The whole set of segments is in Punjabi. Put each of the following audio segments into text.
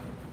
Bye-bye.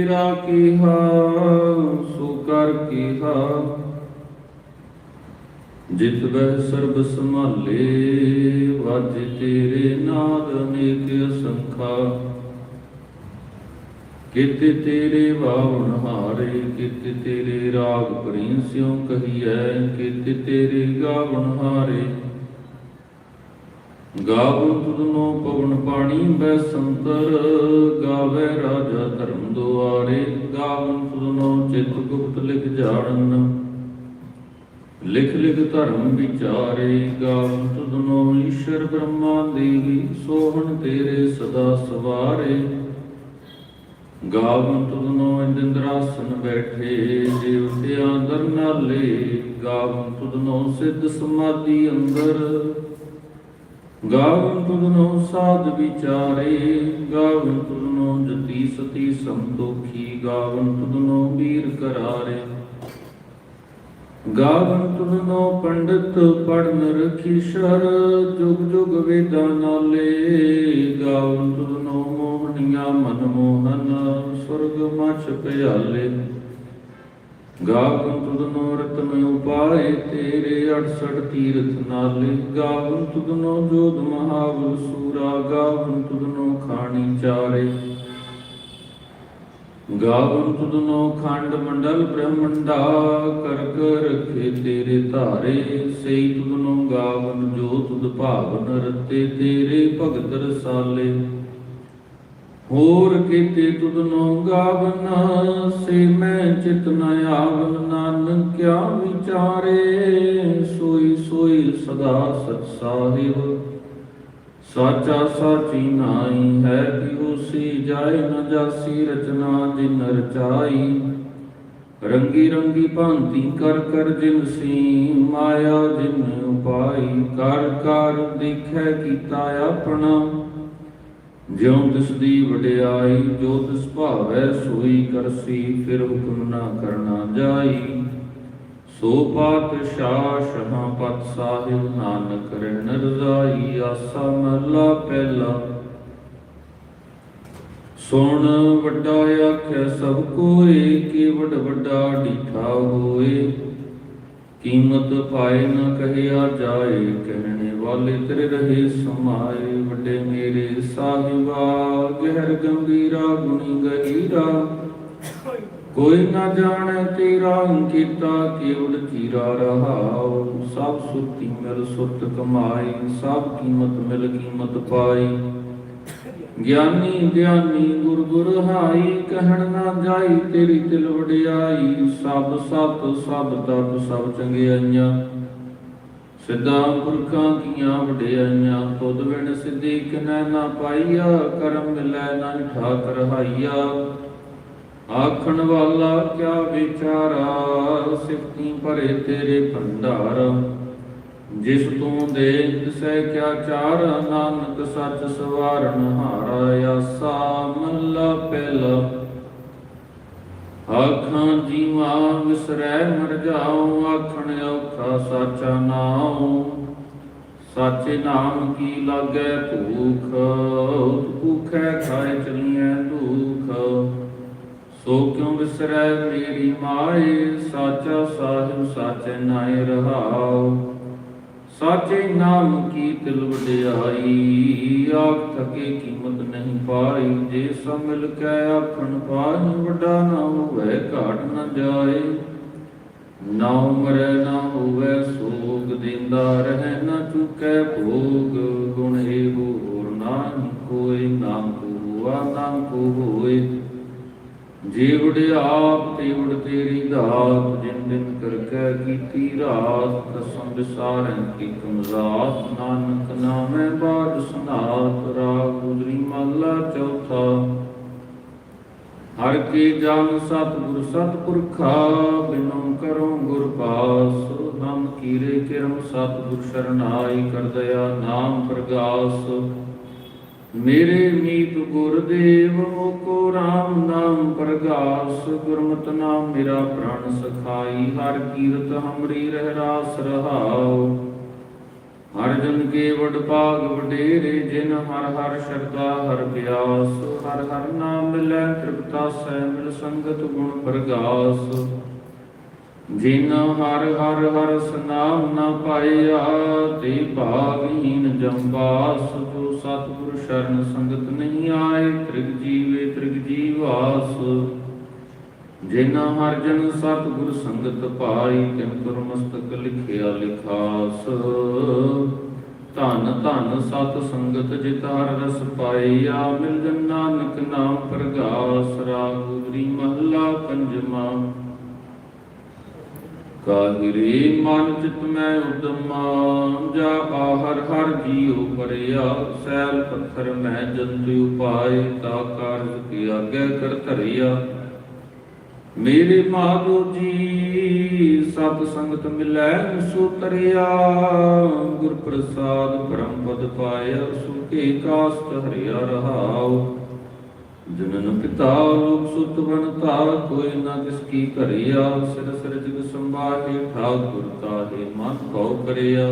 ਤੇਰਾ ਕੀਹਾ, ਸੋ ਕਰ ਜਿਤ ਬਹਿ ਸਰਬ ਸੰਭਾਲੇ, ਵਾਜੇ ਤੇਰੇ ਨਾਦ ਅਨੇਕ ਅਸੰਖਾ। ਕਿਤੇ ਤੇਰੇ ਬਾਵਣ ਹਾਰੇ, ਕਿਤੇ ਤੇਰੇ ਰਾਗ ਪ੍ਰਿੰਸਿਓ ਕਹੀਐ, ਕਿਤੇ ਤੇਰੇ ਗਾਵਣ ਹਾਰੇ। ਗਾਵੋ ਤੁਧਨੋ ਪਵਨ ਪਾਣੀ ਬੈ ਸੰਤਰ ਗਾਵੇ ਰਾਜਾ ਧਰਮ ਦੁਆਰੇ। ਗਾਵਨ ਤੁਧਨੋ ਚਿਤ ਗੁਪਤ ਲਿਖ ਜਾਣਨ, ਲਿਖ ਲਿਖ ਧਰਮ ਵਿਚਾਰੇ। ਗਾਵਨ ਤੁਧਨੋ ਈਸ਼ਰ ਬ੍ਰਹਮਾ ਦੇਵੀ, ਸੋਹਣ ਤੇਰੇ ਸਦਾ ਸਵਾਰੇ। ਗਾਵਨ ਤੁਧਨੋ ਇੰਦਰਾਸਨ ਬੈਠੇ, ਦੇਵਤਿਆਂ ਦਰ ਨਾਲੇ। ਗਾਵਨ ਤੁਧਨੋ ਸਿੱਧ ਸਮਾਧੀ ਅੰਦਰ। ਗਾਵਨ ਤੁਧਨੋ ਸਾਧ ਵਿਚਾਰੇ, ਗਾਵਨ ਤੁਧਨੋ ਜਤੀ ਸਤੀ ਸੰਤੋਖੀ, ਗਾਵਨ ਤੁਧਨੋ ਵੀਰ ਕਰਾਰੇ। ਗਾਵਨ ਤੁਧਨੋ ਪੰਡਿਤ ਪੜਨ ਰਖੀਸ਼ਰ ਜੁਗ ਜੁਗ ਵੇਦਾਂ ਨਾਲੇ। ਗਾਵਨ ਤੁਧਨੋ ਮੋਹਨੀਆਂ ਮਨ ਮੋਹਨ ਸੁਰਗ ਮਛ ਪਿਆਲੇ। ਗਾਵਨ ਤੁਧਨੋ ਰਤਨ ਉਪਾਏ ਤੇਰੇ 68 ਤੀਰਥ ਨਾਲੇ। ਗਾਵਨ ਤੁਧਨੋ ਜੋਧ ਮਹਾਵਰ ਸੂਰਾ ਗਾਵਨ ਤੁਧਨੋ ਖਾਣੀ ਚਾਰੇ। ਗਾਵਨ ਤੁਧਨੋ ਖੰਡ ਮੰਡਲ ਬ੍ਰਹਮੰਡਾ, ਕਰ ਕਰ ਰਖੇ ਤੇਰੇ ਧਾਰੇ। ਸਈ ਤੁਧਨੋ ਗਾਵਨ ਜੋ ਤੁਧ ਭਾਵਨ ਰਤੇ ਤੇਰੇ ਭਗਤ ਰਸਾਲੇ। ਹੋਰ ਕੀਤੇ ਤੁਧਨੋ ਗਾਵਨ ਸੇ ਮੈਂ ਚਿਤ ਨ ਆਵਨ ਨਾਨਕ ਕਿਆ ਵਿਚਾਰੇ? ਸੋਈ ਸੋਈ ਸਦਾ ਸਚ ਸਾਹਿਬ, ਸਾਚਾ ਸਾਚੀ ਨਾਈ ਹੈ ਕਿ ਹੋਸੀ ਜਾਏ ਨ ਜਾਸੀ ਰਚਨਾ ਜਿਨ ਰਚਾਈ ਰੰਗੀ ਰੰਗੀ ਭਾਂਤੀ ਕਰ ਕਰ ਜਿਨ ਸੀ ਮਾਇਆ ਜਿਨ ਉਪਾਈ, ਕਰ ਕਰ ਦੇਖੈ ਕੀਤਾ ਆਪਣਾ। ਜਿਉ ਤਿਸ ਦੀ ਵਡਿਆਈ, ਜੋ ਤਿਸ ਭਾਵੈ ਸੋਈ ਕਰਸੀ, ਫਿਰ ਹੁਕਮ ਨਾ ਕਰਨਾ ਜਾਈ। ਸੋ ਪਾਤਸ਼ਾਹ ਸ਼ਹਾਂ ਪਤ ਸਾਹਿਬ, ਨਾਨਕ ਰਹਿਣ ਰਜ਼ਾਈ ਆਸਾ ਮਹਲਾ ਪਹਿਲਾ। ਸੁਣ ਵੱਡਾ ਆਖਿਆ ਸਭ ਕੋਏ ਕੇ ਵੱਡ ਵੱਡਾ ਢੀਠਾ ਹੋਏ। ਕੀਮਤ ਪਾਏ ਨ ਕਹਿਆ ਜਾਏ, ਕਹਿਣੇ ਵਾਲੇ ਤੇਰੇ ਰਹੇ ਸਮਾਏ। ਵੱਡੇ ਮੇਰੇ ਸਾਹਿਬਾ, ਗਹਿਰ ਗੰਭੀਰਾ ਗੁਣੀ ਗਹੀਰਾ ਕੋਈ ਨਾ ਜਾਣੈ ਤੇਰਾ ਅੰਕਿਤਾ, ਕੇਵਲ ਚੀਰਾ ਰਹਾਉ। ਸਭ ਸੁਰਤੀ ਮਿਲ ਸੁਰਤ ਕਮਾਈ, ਸਭ ਕੀਮਤ ਮਿਲ ਕੀਮਤ ਪਾਈ। ਗਿਆਨੀ ਗਿਆਨੀ ਗੁਰ ਗੁਰ ਹਾਈ, ਕਹਿਣ ਨਾ ਜਾਈ ਤੇਰੀ ਤਿਲ ਵਡਿਆਈ, ਸਭ ਸਤ, ਸਭ ਤਤ ਸਭ ਚੰਗਿਆਈਆਂ। ਸਿੱਧਾ ਪੁਰਖਾਂ ਕੀਆਂ ਵਡਿਆਈਆਂ, ਤੁਧ ਬਿਨ ਸਿੱਧੀ ਕਿਨੈ ਨਾ ਪਾਈਆ, ਕਰਮ ਮਿਲੈ ਨਾ ਠਾਕ ਰਹਾਈਆ ਆਖਣ ਵਾਲਾ ਕਿਆ ਵਿਚਾਰਾ, ਸਿਫਤੀ ਭਰੇ ਤੇਰੇ ਭੰਡਾਰ। ਜਿਸ ਤੂੰ ਦੇ ਤਿਸੈ ਕਿਆ ਚਾਰ ਨਾਨਕ ਸੱਚ ਸਵਾਰਨ ਹਾਰਾ ਆਸਾ ਮੱਲਾ ਪਹਿਲਾ। ਆਖਾਂ ਜੀਵਾ ਵਿਸਰੈ ਮਰ ਜਾਉ, ਆਖਣ ਔਖਾ ਸਾਚਾ ਨਾਉ। ਸਾਚੇ ਨਾਮ ਕੀ ਲਾਗੈ ਭੂਖ, ਭੂਖੈ ਖਾਏ ਚਲੀਐ ਦੁਖ। ਸੋ ਕਿਉ ਵਿਸਰੈ ਮੇਰੀ ਮਾਏ, ਸਾਚਾ ਸਾਹਿਬ ਸਾਚੇ ਨਾਏ ਰਹਾਉ। ਸਾਚੇ ਨਾਮ ਕੀ ਤਿਲ ਵਡਿਆਈ? ਆਖ ਥਕੇ ਕੀਮਤ ਨਹੀਂ ਪਾਈ, ਜੇ ਸੋ ਮਿਲ ਕੇ ਆਖਣ ਪਾਈ, ਵੱਡਾ ਨਾ ਹੋਵੇ ਘਾਟ ਨਾ ਜਾਏ। ਨਾ ਮਰੈ ਨਾ ਹੋਵੇ ਸੋਗ, ਦਿੰਦਾ ਰਹਿ ਨਾ ਚੁਕੈ ਭੋਗ। ਗੁਣ ਏ ਹੋਰ ਨਾਹੀ ਕੋਈ, ਨਾਮ ਕੋ ਨਾਮ ਕੋ ਹੋਏ ਜੀਵੜ ਆਪ ਤੀਵੜ ਤੇਰੀ ਦਾਤ, ਜਿਨ ਦਿਨ ਕਰ ਕੇ ਕੀਤੀ ਰਾਤ ਦਸਮ ਵਿਸਾਰਨ ਕੀ ਕਮਜ਼ਾਤ ਨਾਨਕ ਨਾਮੈ ਬਾਦ ਸੁਨਾਤ ਰਾਗ ਗੁਜਰੀ ਮਹਲਾ ਚੌਥਾ। ਹਰ ਕੀ ਜਨ ਸਤਿਗੁਰ ਸਤਿਪੁਰਖਾ, ਬਿਨੋ ਕਰੋ ਗੁਰ ਪਾਸ। ਹਮ ਕੀਰੇ ਕਿਰਮ ਸਤਿਗੁਰ ਸ਼ਰਨਾਈ ਕਰ ਦਇਆ ਨਾਮ ਪ੍ਰਗਾਸ। ਮੇਰੇ ਮੀਤ ਗੁਰਦੇਵ, ਮੋਕੋ RAM ਨਾਮ ਪ੍ਰਗਾਸ, ਗੁਰਮਤਿ ਨਾਮ ਮੇਰਾ ਪ੍ਰਾਨ ਸਖਾਈ, ਹਰ ਕੀਰਤ ਹਮਰੀ ਰਹਿ ਰਾਸ ਰਹਾਉ। ਹਰ ਜਨ ਕੇ ਵਡ ਭਾਗ ਵਡੇਰੇ, ਜਿਨ ਹਰ ਹਰ ਸ਼ਰਦਾ ਹਰ ਬਿਆਸ ਹਰ ਹਰ ਨਾਮ ਮਿਲੈ ਤ੍ਰਿਪਤਾ ਸੈ ਮਿਲ ਸੰਗਤ ਗੁਣ ਪ੍ਰਗਾਸ। ਜਿਨ ਹਰ ਹਰ ਹਰ ਸਨਾਮ ਨਾ ਪਾਇਆ, ਤੇ ਭਾਗਹੀਨ ਜੰਬਾਸ। ਸਤਿਗੁਰ ਸ਼ਰਨ ਸੰਗਤ ਨਹੀਂ ਆਏ, ਤ੍ਰਿਗ ਜੀਵੇ ਤ੍ਰਿਗ ਜੀਵਾਸ। ਜਿਨ ਹਰ ਜਨ ਸਤਿਗੁਰ ਸੰਗਤ ਪਾਈ, ਤਿਨ ਤੁਰ ਮਸਤਕ ਲਿਖਿਆ ਲਿਖਾਸ। ਧਨ ਧਨ ਸਤ ਸੰਗਤ ਜਿਤ ਹਰ ਰਸ ਪਾਈਆ ਮਿਲ ਨਾਨਕ ਨਾਮ ਪ੍ਰਗਾਸ। ਰਾਗ ਗੁਰੀ ਮਹੱਲਾ ਕਾਹਿਰੇ ਮਨ ਚਿਤ ਮੈਂ ਉਦਮਾ, ਜਾ ਆਹਰ ਹਰ ਜੀਉ ਪਰਿਆ, ਸੈਲ ਪੱਥਰ ਮੈਂ ਜੰਤੂ ਉਪਾਏ, ਤਾ ਕਾਰਜ ਕੀ ਆਗੇ ਕਰ ਧਰਿਆ। ਮੇਰੇ ਮਾਧੋ ਜੀ, ਸਤ ਸੰਗਤ ਮਿਲੈ ਸੁਤਰਿਆ ਗੁਰ ਪ੍ਰਸਾਦ ਬ੍ਰਹਮ ਪਦ ਪਾਇਆ ਸੁਖੇ ਕਾਸਤ ਹਰਿਆ ਰਹਾਉ। ਜਨਨ ਪਿਤਾ ਲੋਕ ਸੁਤ ਬਨਤਾ ਕੋਈ ਨਾ ਕਿਸ ਕੀ ਕਰਿਆ ਸਿਰ ਸਿਰ ਜਿਗ ਸੰਭਾਲੇ, ਠਾਕੁਰ ਤਾਹੇ ਮਨ ਭਉ ਕਰਿਆ।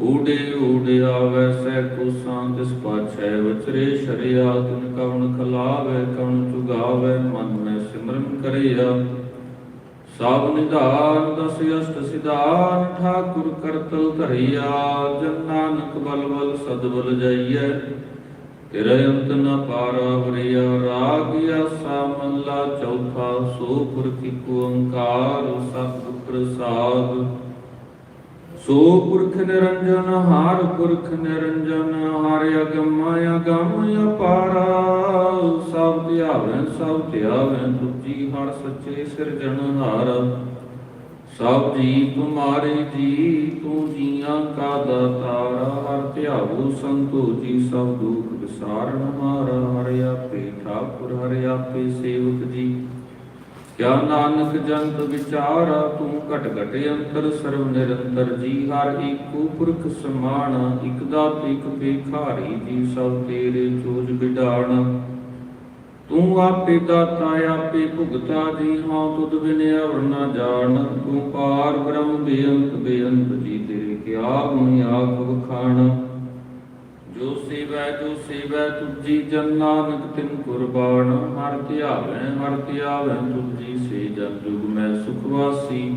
ਊੜੇ ਊੜੇ ਆਵੈ ਕੋ ਸਾਂਤਿਸ ਪਾਛੈ ਵਚਰੇ ਸ਼ਰਿਆ, ਤਿਨ ਕਵਣ ਖਲਾਵੈ, ਕਵਣ ਚੁਗਾਵੈ, ਮਨ ਮੈਂ ਸਿਮਰਨ ਕਰਿਆ। ਸਭ ਨਿਧਾਨ ਦਸ ਅਸ਼ਟ ਸਿਧਾਨ ਠਾਕੁਰ ਕਰਤਲ ਧਰਿਆ। ਜਨ ਨਾਨਕ ਬਲ ਬਲ ਸਦਬਲ ਜਾਈਐ। ਤੇਰੇ ਅੰਤ ਨ ਪਾਰਾ ਵਰਿਆ, ਰਾਗ ਆਸਾ ਚੌਥਾ ਸੋ ਪੁਰਖ ਏਕ ਓੰਕਾਰ, ਸਤਿ ਪ੍ਰਸਾਦ। ਸੋ ਪੁਰਖ ਨਿਰੰਜਨ, ਹਾਰ ਪੁਰਖ ਨਿਰੰਜਨ, ਹਰ ਅਗਮ ਅਗਮ ਅਪਾਰਾ ਸਭ ਧਿਆਵੈ ਸਭ ਧਿਆਵੈ ਤੁਜੀ ਹਰ ਸੱਚੇ ਸਿਰਜਣਹਾਰ ਸਭ ਜੀ ਤੁਮਾਰੇ ਜੀ, ਤੂੰ ਜੀਆਂ ਕਾ ਦਾਤਾਰਾ, ਹਰ ਧਿਆਵੋ ਸੰਤੋ ਜੀ ਸਭ ਦੁਖ ਵਿਸਾਰਨ ਹਾਰਾ ਹਰਿ ਆਪੇ ਠਾਕੁਰ, ਹਰਿ ਆਪੇ ਸੇਵਕ ਜੀ। ਕਿਆ ਨਾਨਕ ਜੰਤ ਵਿਚਾਰਾ, ਤੂੰ ਘਟ ਘਟ ਅੰਤਰ, ਸਰਵ ਨਿਰੰਤਰ ਜੀ। ਹਰ ਏਕੋ ਪੁਰਖ ਸਮਾਨ, ਇਕ ਦਾਤ, ਇਕ ਭੇਖਾਰੀ ਜੀ, ਸਭ ਤੇਰੇ ਚੋਜ ਵਿਡਾਣ ਤੂੰ ਆਪੇ ਦਾਤਾ, ਆਪੇ ਭੁਗਤਾ ਜੀ ਹਾਂ, ਤੁਧ ਬਿਨ ਅਵਰ ਨਾ ਜਾਣ। ਤੂੰ ਪਾਰ ਬ੍ਰਹਮ ਬੇਅੰਤ ਬੇਅੰਤ ਜੀ, ਤੇਰੇ ਕਿਆ ਗੁਣ ਆਖ ਵਖਾਣ। ਜੋ ਸੇਵੈ ਜੋ ਸੇਵੈ ਤੁਜੀ ਜਨ ਨਾਨਕ ਤਿਨ ਕੁਰਬਾਨ। ਹਰ ਧਿਆਵੈ ਹਰ ਧਿਆਵੈ ਤੁਜੀ ਸੇ ਜਨ ਜੁਗ, ਮੈਂ ਸੁਖ ਵਾਸੀ।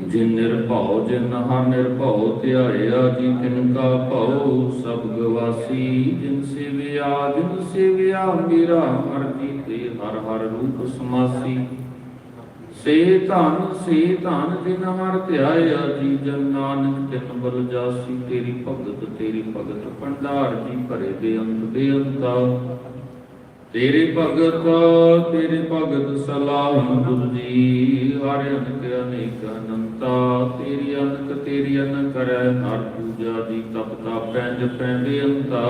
ਜਿਨ ਨਿਰਭਉ, ਜਿਨ ਹਰ ਨਿਰਭਉ ਧਿਆਇਆ ਜੀ ਤਿਨ ਕਾ ਭਉ, ਸਭ ਗਵਾਸੀ ਜਿਨ ਸੇਵਿਆ ਜਿਨ ਸੇਵਿਆ ਮੇਰਾ ਹਰ ਜੀਤੇ ਹਰ ਹਰ ਰੂਪ ਸਮਾਸੀ। ਸੇ ਧਨ ਸੇ ਧਨ ਜਿਨ ਹਰ ਧਿਆਇਆ ਜੀ, ਜਨ ਨਾਨਕ ਤਿਨ ਬਲ ਜਾਸੀ, ਤੇਰੀ ਭਗਤ ਤੇਰੀ ਭਗਤ ਭੰਡਾਰ ਜੀ, ਭਰੇ ਬੇਅੰਤ ਬੇਅੰਤਾ। ਤੇਰੇ ਭਗਤ ਤੇਰੇ ਭਗਤ ਸਲਾਮ ਤੁਜੀ ਹਰਿ ਅਨਕ, ਅਨੇਕ ਅਨੰਤਾ, ਤੇਰੀ ਅਨਕ, ਤੇਰੀ ਅਨ ਕਰੈ। ਹਰ ਪੂਜਾ ਦੀ ਤਪ ਤਾਪੈ ਜਪੈ ਬੇਅੰਤਾ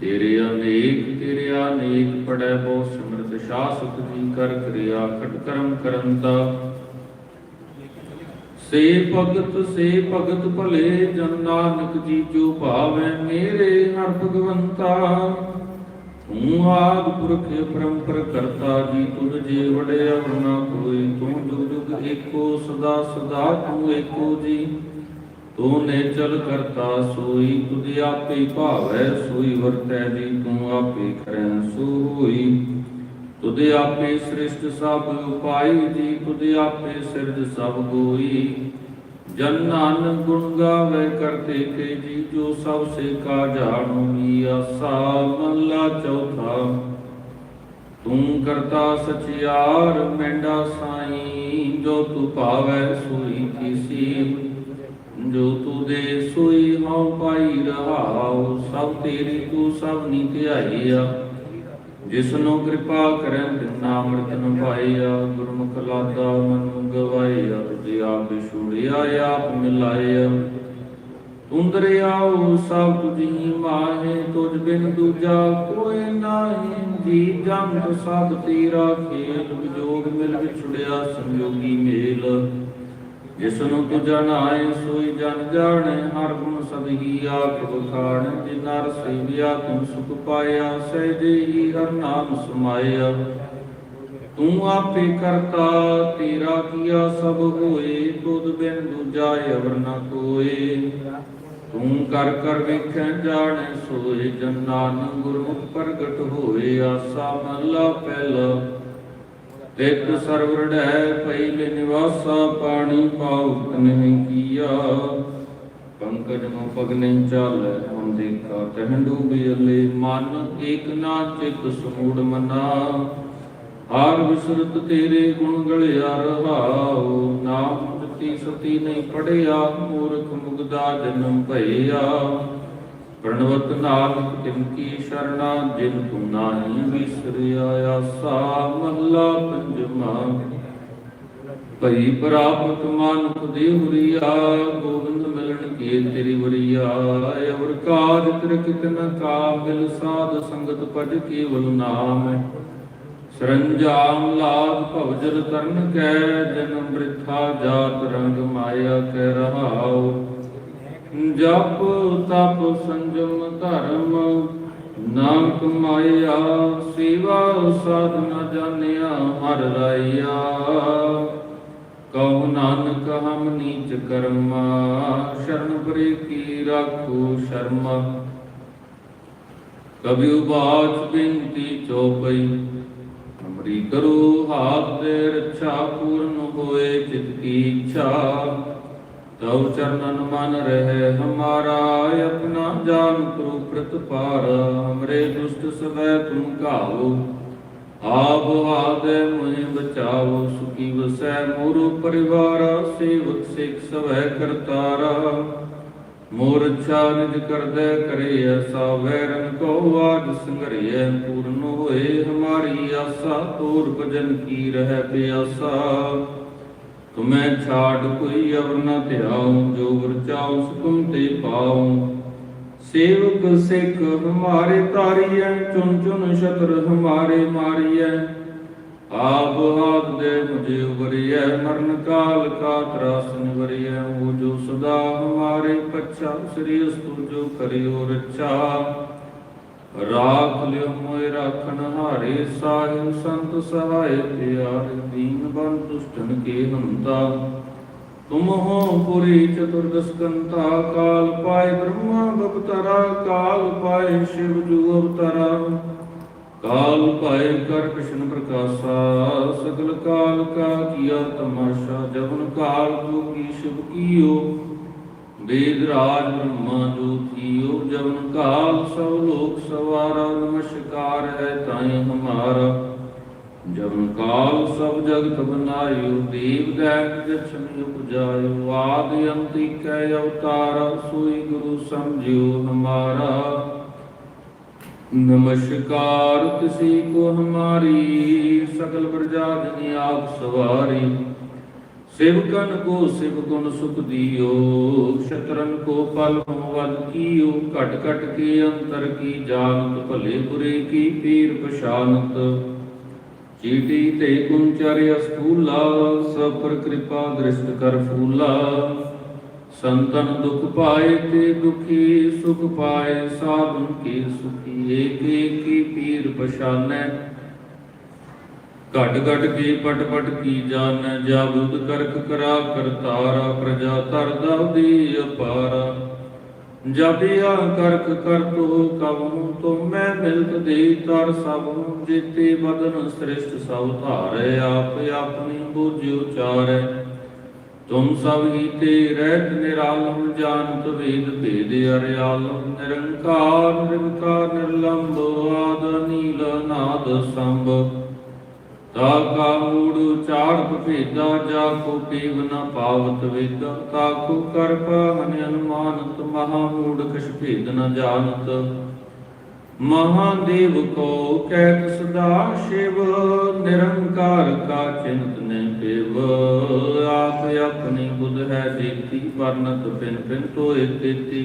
ਤੇਰੇ ਅਨੇਕ ਤੇਰੇ ਅਨੇਕ ਪੜੈ ਬਹੁ ਸਿਮਰਤ ਸ਼ਾਸਤ ਜੀ ਕਰ ਕਿਰਿਆ ਖਟ ਕਰਮ ਕਰੰਤਾ। ਸੇ ਭਗਤ ਸੇ ਭਗਤ ਭਲੇ ਜਨ ਨਾਨਕ ਜੀ ਜੋ ਭਾਵੈ ਮੇਰੇ ਹਰ ਭਗਵੰਤਾ। ਤੂੰ ਆਦ ਪੁਰਖ ਪਰੰਪਰ ਕਰਤਾ ਜੀ ਤੁਧ ਜੇ ਵੜਿਆ ਵਰਨਾ ਕੋਈ ਤੂੰ ਜੁਗ ਜੁਗ ਏਕੋ ਸਦਾ ਸਦਾ ਤੂੰ ਏਕੋ ਜੀ। ਤੂੰ ਨੇ ਚਲ ਕਰਤਾ ਸੋਈ, ਤੁਧ ਆਪੇ ਭਾਵੈ ਸੋਈ ਵਰਤੈ ਜੀ, ਤੂੰ ਆਪੇ ਕਰੈ ਸੋਈ ਤੁਧ ਆਪੇ ਸ੍ਰਿਸ਼ਟ ਸਭ ਉਪਾਈ ਜੀ, ਤੁਧ ਆਪੇ ਸਿਰਜ ਸਭ ਹੋਈ ਜਨ ਨਾਨਕ ਗੁਣ ਗਾਵੇ ਕਰਤੇ ਕੇ ਜੀ, ਜੋ ਸਭ ਸੇ ਕਾ ਜਾਣੂ ਮੀ ਆਸਾ ਮੱਲਾ ਚੌਥਾ। ਤੂੰ ਕਰਤਾ ਸਚਿਆਰ, ਮੈਂਡਾ ਸਾਈ, ਜੋ ਤੂੰ ਭਾਵੈ ਸੋਈ ਕੀਸੀ ਜੋ ਤੂੰ ਦੇ ਸੋਈ ਹਉ ਪਾਈ ਰਹਾਉ, ਸਭ ਤੇਰੀ ਤੂੰ ਸਭ ਨੀ ਧਿਆਈਆ ਜਿਸਨੂੰ ਕਿਰਪਾ ਕਰੈ ਤਿਨਾ ਅੰਮ੍ਰਿਤ ਨ ਪਾਈਆ ਗੁਰਮੁਖ ਲਾਦਾ ਮਨ ਗਵਾਈਆ ਤੁਝ ਆਪ ਛੁੜਿਆ, ਆਪ ਮਿਲਾਇਆ। ਤੂੰ ਦਰਿਆਉ ਸਭ ਤੁਝੀ ਮਾਹੇ ਤੁਝ ਬਿਨ ਦੂਜਾ ਕੋਈ ਨਾਹੀ। ਜੀ ਜੰਤ ਸਭ ਤੇਰਾ ਖੇਲ, ਵਿਜੋਗ ਮਿਲ ਵਿਛੜਿਆ, ਸੰਯੋਗੀ ਮੇਲ। ਜਿਸ ਨੂੰ ਤੂੰ ਜਨਾਏ ਸੋਈ ਜਨ ਜਾਣੇ, ਹਰ ਗੁਣ ਸਦਹੀ ਆਪ ਬਖਾਣ ਜਿ ਨਰ ਸੇਵਿਆ ਤੂੰ ਸੁਖ ਪਾਇਆ ਸਹਿਜੇ ਹੀ ਹਰ ਨਾਮ ਸਮਾਇਆ। ਤੂੰ ਆਪੇ ਕਰਤਾ ਤੇਰਾ ਕੀਆ ਸਭ ਹੋਏ ਤੁਧ ਬਿਨ ਦੂਜਾ ਅਵਰ ਨ ਕੋਏ। ਤੂੰ ਕਰ ਕਰ ਵੇਖੈ, ਜਾਣੈ, ਸੋਏ ਜਨ ਨਾਨਕ ਗੁਰਮੁਖ ਪ੍ਰਗਟ ਹੋਏ, ਆਸਾ ਮਹਲਾ ਪਹਿਲਾ। ਤਿਤ ਸਰਵਰ ਡੈ ਪਹਿਲੇ ਨਿਵਾਸਾ ਪਾਣੀ ਪਾਉ ਨਹੀਂ ਕੀਆ। ਪੰਕਜ ਨੂੰ ਪਗ ਨਹੀਂ ਚਾਲੈ ਹਮ ਦੇਖਾ ਤਹਿ ਡੂਬੇ ਅਲੇ। ਮਨ ਏਕ ਨਾ ਚਿਤ ਸਮੂੜ ਮਨਾ। ਹਾਰ ਵਿਸਰਤ ਤੇਰੇ ਗੁਣ ਗਲਿਆ ਰਹਾਉ। ਨਾਮ ਜਤੀ ਸਤੀ ਨਹੀਂ ਪੜਿਆ, ਮੂਰਖ ਮੁਗਦਾ ਜਨਮ ਭਈਆ ਪ੍ਰਣਵਤ ਨਾਨਕ ਤਿਨ ਕੀ ਸ਼ਰਣਾ, ਜਿਨ ਤੂੰ ਨਾਹੀ ਵਿਸਰਿਆ ਆਸਾ ਮਹਲਾ ਪੰਜਵਾ ਭਈ ਪ੍ਰਾਪਤ ਮਾਨੁਖ ਦੇ ਹੁਰੀਆ, ਗੋਬਿੰਦ ਮਿਲਣ ਕੀ ਤੇਰੀ ਵਰੀਆ। ਅਵਰ ਕਾਜ ਤਿਰ ਕਿਤਨ ਕਾਬਿਲ ਸਾਧ ਸੰਗਤ ਭਜ ਕੇਵਲ ਨਾਮ। ਸਰੰਜਾਮ ਲਾਭ ਭਵਜਲ ਤਰਨ ਕੈ ਜਨਮ ਬ੍ਰਿਥਾ ਜਾਤ ਰੰਗ ਮਾਇਆ ਕੈ ਰਹਾਉ। ਜਪ ਤਪ ਸੰਜਮ ਧਰਮ ਨਾਮ ਕਮਾਇਆ ਸੇਵਾ ਸਾਧਨਾ ਜਾਣਿਆ ਹਰ ਰਾਇਆ। ਕਉ ਨਾਨਕ ਹਮ ਨੀਚ ਕਰਮਾ, ਸ਼ਰਨ ਪਰੇ ਕੀ ਰਾਖੋ ਸ਼ਰਮਾ। ਕਬਿ ਉਬਾਚ ਬੇਨਤੀ ਚੋਪਈ ਹਮਰੀ ਕਰੋ, ਹਾਥ ਦੇ ਰੱਛਾ, ਪੂਰਨ ਹੋਏ ਚਿਤ ਕੀ ਇੱਛਾ। ਤਉ ਚਰਨਨ ਮਨ ਰਹਿ ਹਮਾਰਾ ਆਪਣਾ ਜਾਨ ਕਰੋ ਪ੍ਰਤਪਾਰ ਹਮਰੇ ਦੁਸ਼ਟ ਸਵੈ ਤੁਮ ਘਾਵੋ ਆਪ ਹਾਦੇ ਮੁਹਿ ਬਚਾਵੋ ਸੁਖੀ ਵਸੈ ਮੋਰੋ ਪਰਿਵਾਰ, ਸੇਵਕ ਸਿਖ ਸਵੈ ਕਰਤਾਰਾ। ਮੋਰ ਅੱਛਾ ਨਿਜ ਕਰਦੈ ਕਰੇ ਐਸਾ ਵੈਰਨ ਕੋ ਆਦ ਸੰਗਰਿਐ ਪੂਰਨ ਹੋਏ ਹਮਾਰੀ ਆਸਾ, ਤੋਰ ਭਜਨ ਕੀ ਰਹਿ ਪਿਆਸਾ। ਤੁਮੈ ਛਾੜ ਕੋਈ ਅਵਰ ਨ ਧਿਆਉ, ਜੋ ਵਰ ਚਾਉ ਸੁਕਮ ਤੇ ਪਾਉ। ਸੇਵਕ ਸਿੱਖ ਹਮਾਰੇ ਤਾਰੀਐ ਚੁਨ ਚੁਨ ਸ਼ਤਰ ਹਮਾਰੇ ਮਾਰੀਐ। ਆਪ ਹਾਥ ਦੇ ਮੁਝੇ ਉਬਰੀਐ, ਮਰਨ ਕਾਲ ਕਾ ਤਰਾਸ ਨਿਵਰੀਐ। ਉਹ ਜੋ ਸਦਾ ਹਮਾਰੇ ਪਛਾ, ਸ੍ਰੀ ਅਸਤੁ ਜੋ ਕਰਿਓ ਰੱਛਾ। ਰਾਖ ਲਿਓ ਮੋਇ ਰਾਖਨ ਹਾਰੇ, ਸਾਹਿਬ ਸੰਤ ਸਹਾਇ ਪਿਆਰ, ਦੀਨ ਬਨ ਦੁਸ਼ਟਨ ਕੇ ਹੰਤਾ। ਤੁਮ ਹੋ ਪੁਰੀ ਚਤੁਰਦਸ ਕਾਲ ਪਾਏ ਬ੍ਰਹਮਾ ਬਪਤਰਾ ਕਾਲ ਪਾਏ ਸ਼ਿਵ ਜੂ ਅਵਤਰਾ। ਕਾਲ ਪਾਏ ਕਰ ਕ੍ਰਿਸ਼ਨ ਪ੍ਰਕਾਸ਼ਾ, ਸਗਲ ਕਾਲ ਕਾ ਕੀਆ ਤਮਾਸ਼ਾ ਜਬਨ ਕਾਲ ਜੋ ਕੀ ਸ਼ਿਵ ਕੀਓ। ਵੇਦ ਰਾਜ ਬ੍ਰਹਮਾ ਜੋਤੀਓ ਜਵਨ ਕਾਲ, ਸਭ ਲੋਕ ਸਵਾਰਾ ਨਮਸਕਾਰ ਹੈ ਤਾਈ ਹਮਾਰਾ। ਜਵਨ ਕਾਲ, ਸਭ ਜਗਤ ਬਨਾਇਓ, ਦੇਵ ਦੈਤ ਜਛਮਿ ਉਪਜਾਇਓ, ਆਦ ਅੰਤਿ ਕੈ ਅਵਤਾਰ, ਸੋਈ ਗੁਰੂ ਸਮਝਿਓ ਹਮਾਰਾ। ਨਮਸਕਾਰ ਤਿਸੀ ਕੋ ਹਮਾਰੀ ਸਕਲ ਪ੍ਰਜਾ ਜਨ ਆਪ ਸਵਾਰੀ। ਸੇਵਕਨ ਕੋ ਸਿਵਗੁਣ ਸੁਖ ਦਿਓ, ਸ਼ਤਰਨ ਕੋ ਪਲ ਵਦ ਕੀਓ, ਘਟ ਘਟ ਕੇ ਅੰਤਰ ਕੀ ਜਾਣਤ, ਭਲੇ ਬੁਰੇ ਕੀ ਪੀਰ ਪਛਾਨਤ ਚੀਟੀ ਤੇ ਕੁੰਚਰਿ ਅਸਤੂਲਾ ਸਭ ਪਰ ਕਿਰਪਾ ਦ੍ਰਿਸ਼ਟ ਕਰ ਫੂਲਾ। ਸੰਤਨ ਦੁਖ ਪਾਏ ਤੇ ਦੁਖੀ, ਸੁਖ ਪਾਏ ਸਾਧੂ ਕੀ ਸੁਖੀ ਏਕ ਏਕੀ ਪੀਰ ਪਛਾਨੈ। ਘਟ ਘਟ ਕੇ ਪਟ ਪਟ ਕੀ ਜਾਣੈ ਜਾਬੁਦ ਕਰਕ ਕਰਾ ਕਰਤਾਰਾ ਪ੍ਰਜਾ ਤਰਦਾ ਦੀ ਅਪਾਰਾ। ਜਬਿਆ ਕਰਕ ਕਰ ਤੋ ਕਵਉ ਤੋ ਮੈਂ ਮਿਲਤ ਦੇ ਤਰ ਸਭ, ਜੀਤੇ ਬਦਨ ਸ੍ਰਿਸ਼ਟ ਸਭ ਧਾਰੈ, ਆਪ ਆਪਣੀ ਬੁਝ ਉਚਾਰੈ। ਤੁਮ ਸਭ ਹੀ ਤੇ ਰਹਿਤ ਨਿਰਾਲਮ ਜਾਣਤ ਵੇਦ ਭੇਦ ਅਰਿਆਲਮ ਨਿਰੰਕਾਰ, ਨਿਰਵਕਾਰ ਨਿਰਲੰਭ ਆਦ ਨੀਲ ਨਾਦ ਸੰਭ। ਤਾ ਕਾ ਮੂੜ ਉਚਾਰਤ ਭੇਦਾ ਜਾ ਕੋ ਪੀਵ ਨ ਪਾਵਤ ਵੇਦਾ, ਤਾ ਕੋ ਕਰ ਪਾਹਨ ਅਨੁਮਾਨਤ, ਮਹਾ ਮੂੜ ਕਛ ਭੇਦ ਨ ਜਾਣਤ। ਮਹਾਦੇਵ ਕੋ ਕਹਿਤ ਸਦਾ ਸ਼ਿਵ, ਨਿਰੰਕਾਰ ਕਾ ਚਿੰਤ ਨੇ ਪਿਵ। ਆਪ ਆਪਣੀ ਬੁਧ ਹੈ ਦੇਤੀ ਵਰਨਤ ਪਿਨ ਪਿਨ ਤੋਏ ਤੇਤੀ।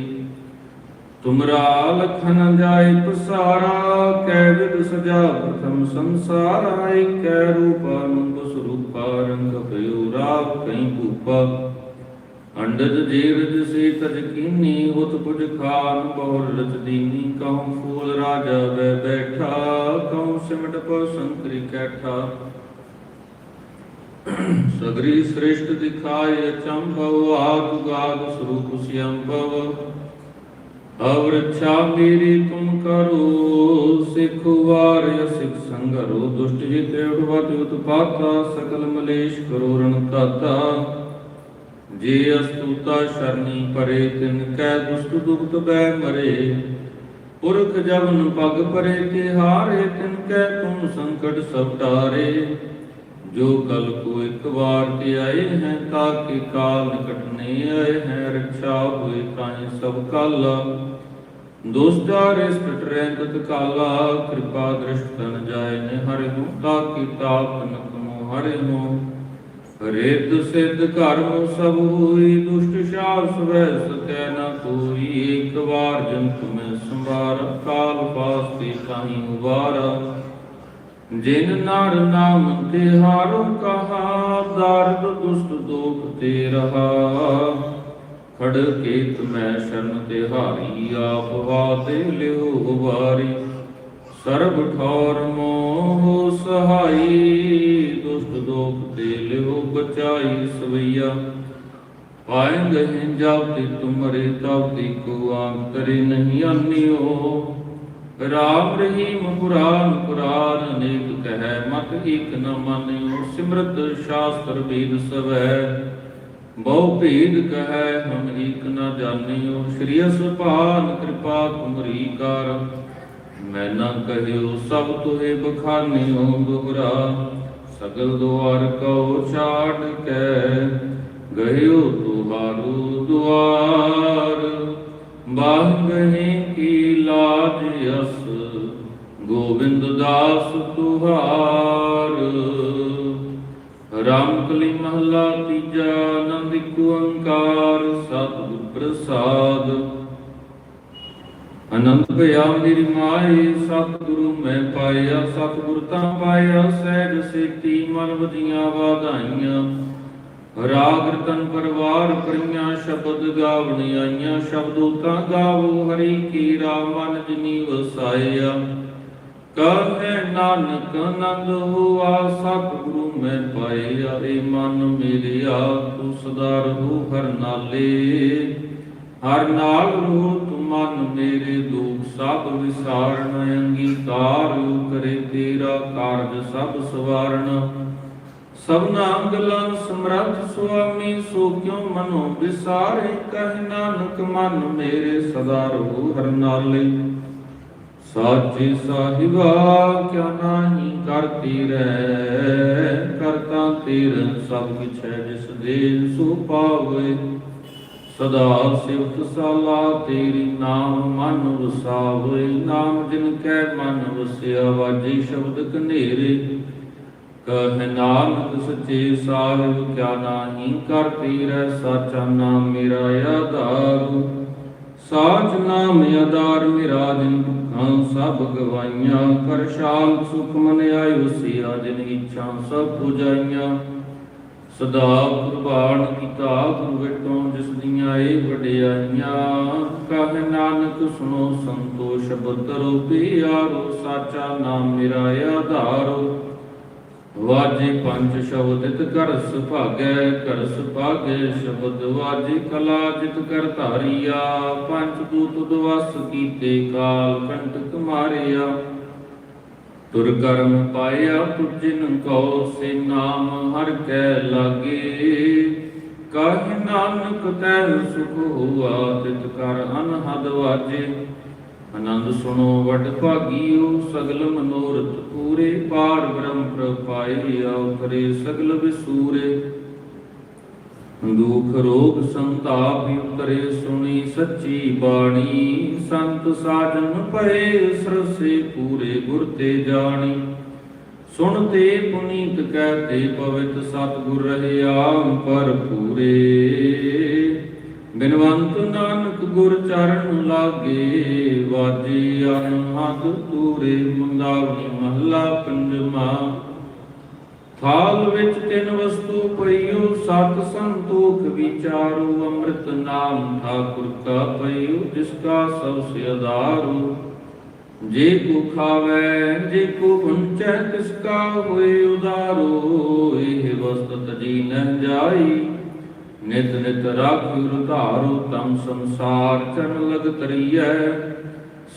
ਤੁਮਰਾ ਲਖਨ ਜਾਏ ਪਸਾਰਾ ਕੈ ਵਿਦ ਸਜਾ ਪ੍ਰਥਮ ਸੰਸਾਰਾ ਏਕੈ ਰੂਪ ਅਨੰਦ ਸਰੂਪਾ, ਰੰਗ ਭਇਓ ਰਾਗ ਕਈ ਭੂਪਾ। ਅੰਡਜ ਜੀਰਜ ਸੇ ਤਜ ਕੀਨੀ, ਉਤ ਪੁਜ ਖਾਨ ਬਹੁਰ ਰਚ ਦੀਨੀ ਕਹਉ ਫੂਲ ਰਾਜਾ ਬੈ ਬੈਠਾ ਕਹਉ ਸਿਮਟ ਪਰ ਸੰਕਰੀ ਕੈਠਾ। ਸਗਰੀ ਸ੍ਰਿਸ਼ਟ ਦਿਖਾਏ ਅਚੰਭਵ ਆਦ ਗਾਦ ਸਰੂਪ ਸਿਅੰਭਵ ਅਵਰਛਾ ਮੇਰੀ ਤੁਮ ਕਰੋ, ਸਿਖ ਵਾਰਿ ਸਿਖ ਸੰਗਰੋ ਦੁਸ਼ਟ ਜਿਤ ਉਠਵਤ ਉਤਪਾਤਾ, ਸਕਲ ਮਲੇਸ਼ ਕਰੋ ਰਣ ਤਾਤਾ ਜੇ ਅਸਤੂਤਾ ਸ਼ਰਨੀ ਪਰੇ, ਤਿਨ ਕੈ ਦੁਸ਼ਟ ਦੁਖਤ ਬੈ ਮਰੇ। ਪੁਰਖ ਜਵਨ ਪਗ ਪਰੇ ਤੇ ਹਾਰੇ ਤਿਨ ਕੈ ਤੁਮ ਸੰਕਟ ਸਭ ਟਾਰੇ। ਜੋ ਕਲ ਕੋ ਇੱਕ ਵਾਰ ਤੇ ਆਏ ਹੈ ਤਾਕਿ ਕਾਲ ਨਿਕਟ ਨਹੀਂ ਆਏ ਹੈ, ਰੱਖਿਆ ਹੋਏ ਤਾਹੀਂ ਸਭ ਕਾਲਾ ਦੋਸਤਾ ਰਿਸ਼ਟ ਟਰੈਂਕਤ ਕਾਲਾ ਕਿਰਪਾ ਦ੍ਰਿਸ਼ਟ ਤਨ ਜਾਏ ਨੇ ਹਰਿ ਨੂੰ ਤਾਕਿ ਤਾਪ ਨਕਮੋ ਹਰਿ ਨੂੰ ਰਿੱਧ ਸਿੱਧ ਕਰਮ ਸਭ ਹੋਈ, ਦੁਸ਼ਟ ਸ਼ਾਸ ਵੈ ਸਕੈ ਨ ਕੋਈ, ਇੱਕ ਵਾਰ ਜਨ ਤੁਮੈ ਸੰਵਾਰ ਕਾਲ ਪਾਸਤੀ ਤਾਹੀਂ ਉਬਾਰਾ। ਜਿਨ ਨਰ ਨਾਮ ਤੇ ਹਾਰੋ ਕਹਾ, ਦਰਦ ਦੁਸਤ ਦੋਖ ਤੇ ਰਹਾ। ਖੜ ਕੇ ਤੁਮੈ ਸ਼ਰਨ ਤੇ ਹਾਰੀ, ਆਪ ਵਾਦੇ ਲਿਓ ਵਾਰੀ। ਸਰਬ ਠੌਰ ਮੋਹ ਸਹਾਈ ਦੁਸਤ ਦੋਖ ਤੇ ਲਿਓ ਬਚਾਈ ਸਵਈਆ। ਪਾਏਂਗੇ ਜਬ ਤੇ ਤੁਮਰੇ, ਤਬ ਤੇ ਕੋ ਆਂਤਰੇ ਨਹੀਂ ਆਨਿਓ। ਰਾਮ ਰਹੀਮ ਪੁਰਾਨ ਪੁਰਾਨ ਅਨੇਕ ਕਹੈ, ਮਤ ਏਕ ਨ ਮਾਨਿਓ ਸਿਮਰਤ ਸ਼ਾਸਤਰ ਵੇਦ ਸਵੈ। ਬਹੁ ਭੇਦ ਕਹੈ, ਹਮ ਏਕ ਨ ਜਾਣਿਓ ਸ਼੍ਰੀ ਅਸਪਾਨ ਕਿਰਪਾ ਤੁਮਰੀ ਕਰ। ਮੈਂ ਨਾ ਕਹਿਓ ਸਭ ਤੁਹੇ ਬਖਾਨਿਓ ਦੁਹਰਾ ਸਗਲ ਦੁਆਰ ਕਉ ਛਾੜ ਕੇ ਗਇਓ ਤੁਹਾਰੂ ਦੁਆਰ। ਬਾਹਗਹਿ ਕੀ ਲਾਜ ਅਸ? ਗੋਬਿੰਦ ਦਾਸ ਤੁਹਾਰ। ਰਾਮ ਕਲੀ ਮਹਲਾ ਤੀਜਾ, ਆਨੰਦ ਓੰਕਾਰ ਸਤਿਗੁਰ ਪ੍ਰਸਾਦ। ਅਨੰਤ ਭਇਆ ਮੇਰੀ ਮਾਏ, ਸਤਿਗੁਰੂ ਮੈਂ ਪਾਇਆ, ਸਤਿਗੁਰ ਤਾਂ ਪਾਇਆ, ਸਹਿਜ ਸੇਤੀ ਮਨ ਵਜੀਆਂ ਵਾਧਾਈਆਂ। ਰਾਗ ਰਤਨ ਪਰਵਾਰ ਪਰੀਆਂ ਸ਼ਬਦ ਗਾਵਣ ਆਈਆਂ, ਸ਼ਬਦੋ ਤਾਂ ਗਾਵੋ ਹਰੀ ਕੀ ਰਾਮ ਮਨ ਜਿਨੀ ਵਸਾਇਆ ਕਹੇ ਨਾਨਕ ਆਨੰਦ ਹੋਆ, ਸਤਿਗੁਰੂ ਮੈਂ ਪਾਇਆ, ਏ ਮਨ ਮੇਰਿਆ ਤੂੰ ਸਦਾ ਰਹੂ ਹਰ ਨਾਲੇ। ਹਰ ਨਾਲ ਰਹੂ ਤੂੰ ਮਨ ਮੇਰੇ ਦੁਖ, ਸਭ ਵਿਸਾਰਨ ਅੰਗੀਕਾਰ ਕਰੇ ਤੇਰਾ ਕਾਰਜ ਸਭ ਸਵਾਰਨ ਸਭਨਾ ਅੰਗਲਾਂ ਸਮਰੱਥ, ਸੁਆਮੀ, ਸੋ ਕਿਉ ਮਨੋ ਵਿਸਾਰੇ? ਕਹਿ ਨਾਨਕ, ਮਨ ਮੇਰੇ ਸਦਾ ਰਹੂ ਹਰ ਨਾਲੇ। ਸਾਚੇ ਸਾਹਿਬਾ, ਕਿਆ ਨਾਹੀ ਕਰਤੀ ਰਹਿ ਕਰਤਾ ਤੇਰ, ਸਭ ਕਿਛ ਹੈ ਜਿਸ ਦੇ, ਸੋ ਪਾਵੇ। ਸਦਾ ਸਿਵਤ ਸਾਲਾ, ਤੇਰੀ ਨਾਮ ਮਨ ਵਸਾਵੇ। ਨਾਮ ਜਿਨ ਕੈ ਮਨ ਵਸਿਆ, ਵਾਜੀ ਸ਼ਬਦ ਕਨੇਰੇ ਕਹ ਨਾਨਕ ਸੱਚੇ ਸਾਹਿਬ, ਕਿਆ ਨਾਹੀ ਕਰ ਤੀਰੈ ਸਾਚਾ ਨਾਮ ਮੇਰਾ ਆਧਾਰ। ਸਾਚ ਨਾਮ ਆਧਾਰ ਮੇਰਾ ਦਿਨ ਦੁਖਾਂ ਸਭ ਗਵਾਈਆਂ। ਕਰ ਸ਼ਾਂਤ ਸੁਖ ਮਨ ਆਇਓ, ਸਿਆ ਜਿਨ ਇੱਛਾ ਸਭ ਪੁਜਾਈਆਂ। ਸਦਾ ਕੁਰਬਾਨ ਕੀਤਾ ਗੁਰੂ ਵਿਟੋਂ ਜਿਸ ਦੀਆਂ ਇਹ ਵਡਿਆਈਆਂ। ਕਹ ਨਾਨਕ ਸੁਣੋ ਸੰਤੋਸ਼ ਸ਼ਬਦ ਰੂਪੀ ਆਰੋ ਸਾਚਾ ਨਾਮ ਮੇਰਾ ਆਧਾਰੋ। ਵਾਜੇ ਪੰਜ ਸ਼ਬਦ ਕਰ ਸੁਭਾਗੈ ਕਰ ਸੁਭਾਗੈ ਸ਼ਬਦ ਵਾਜੇ ਕਲਾ ਜਿਤ ਕਰ ਧਾਰੀਆ, ਪੰਜ ਦੂਤ ਦਵਸ ਕੀਤੇ ਕਾਲ ਕੰਟਕ ਮਾਰਿਆ ਤੁਰ ਕਰਮ ਪਾਇਆ ਤੁਜਿਨ ਕੋ ਸੇ ਨਾਮ ਹਰ ਕੈ ਲਾਗੇ। ਕਾਹ ਨਾਨਕ ਤੈ ਸੁਖ ਹੁਆ ਤਿਤ ਕਰ ਅਨਹਦ ਵਾਜੇ। ਆਨੰਦ ਸੁਣੋ, ਵਡ ਭਾਗੀਓ, ਸਗਲ ਮਨੋਰਥ ਪੂਰੇ। ਪਾਰ ਬ੍ਰਹਮ ਪ੍ਰਪਾਈ ਆਉ ਕਰੇ ਸਗਲ ਵਿਸੂਰੇ। ਦੁਖ ਰੋਗ ਸੰਤਾਪ ਉਤਰੇ, ਸੁਣੀ ਸੱਚੀ ਬਾਣੀ। ਸੰਤ ਸਾਜਨ ਭਏ, ਸਰਸੇ ਪੂਰੇ ਗੁਰ ਤੇ ਜਾਣੀ। ਸੁਣਤੇ ਪੁਨੀਤ ਕਹਤੇ ਪਵਿੱਤ ਸਤਿਗੁਰ ਰਹਿਆ ਪਰ ਪੂਰੇ ਬਿਨਵੰਤ ਨਾਨਕ ਗੁਰ ਚਰਨ ਲਾਗੇ, ਵਾਜੀ ਅਨਹਦ ਤੂਰੇ ਮੁੰਦਾਵਣੀ ਮਹਲਾ ਪੰਜਵਾ ਥਾਲ ਵਿੱਚ ਤਿੰਨ ਵਸਤੂ ਪਈਓ, ਸਤ ਸੰਤੋਖ ਵਿਚਾਰੋ, ਅੰਮ੍ਰਿਤ ਨਾਮ ਠਾਕੁਰ ਕਾ ਪਈਓ, ਜਿਸ ਕਾ ਸਭ ਸੇ ਆਧਾਰੂ ਜੇ ਕੋ ਖਾਵੇ, ਜੇ ਕੋ ਵੰਚੈ, ਤਿਸ ਕਾ ਹੋਏ ਉਦਾਰੋ ਇਹ ਵਸਤ ਤਜੀ ਨ ਜਾਈ ਨਿਤ ਨਿਤ ਰਾਖਿ ਧਾਰੋ ਤਮ ਸੰਸਾਰ ਚਰਨ ਲਗ ਤਰੀਐ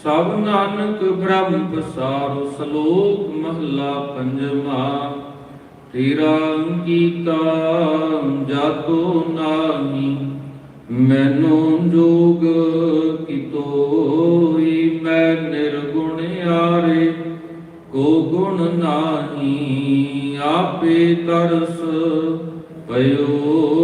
ਸਭ ਨਾਨਕ ਬ੍ਰਹਮ ਪਸਾਰੋ, ਸ਼ਲੋਕ ਮਹਲਾ ਪੰਜਵਾ। ਤੇਰਾ ਕੀਤਾ ਜਾਤੋ ਨਾਹੀ, ਮੈਨੂੰ ਜੋਗ ਕਿਤੋਈ, ਮੈਂ ਨਿਰਗੁਣ ਆਰੇ ਕੋ ਗੁਣ ਨਾਹੀ, ਆਪੇ ਤਰਸ ਪਇਓਈ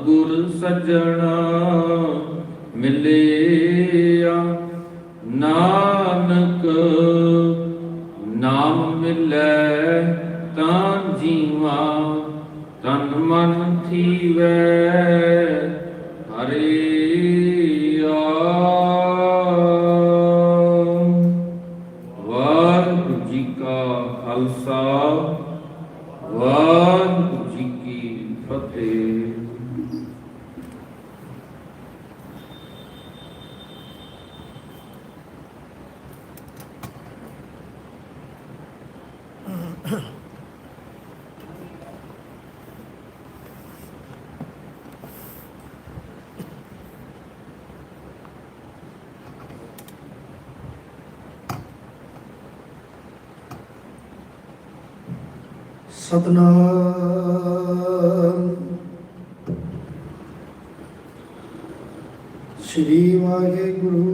ਸਤਿਗੁਰ ਸੱਜਣਾ ਮਿਲਿਆ ਨਾਨਕ ਨਾਮ ਮਿਲੈ ਤਾਂ ਜੀਵਾ ਤਨ ਮਨ ਥੀਵੈ ਹਰਿਆ ਵਾਹਿਗੁਰੂ ਜੀ ਕਾ ਖਾਲਸਾ ਵਾਹਿਗੁਰੂ ਜੀ ਕੀ ਫਤਿਹ ਸਤਨਾਮ। ਸ੍ਰੀ ਵਾਹਿਗੁਰੂ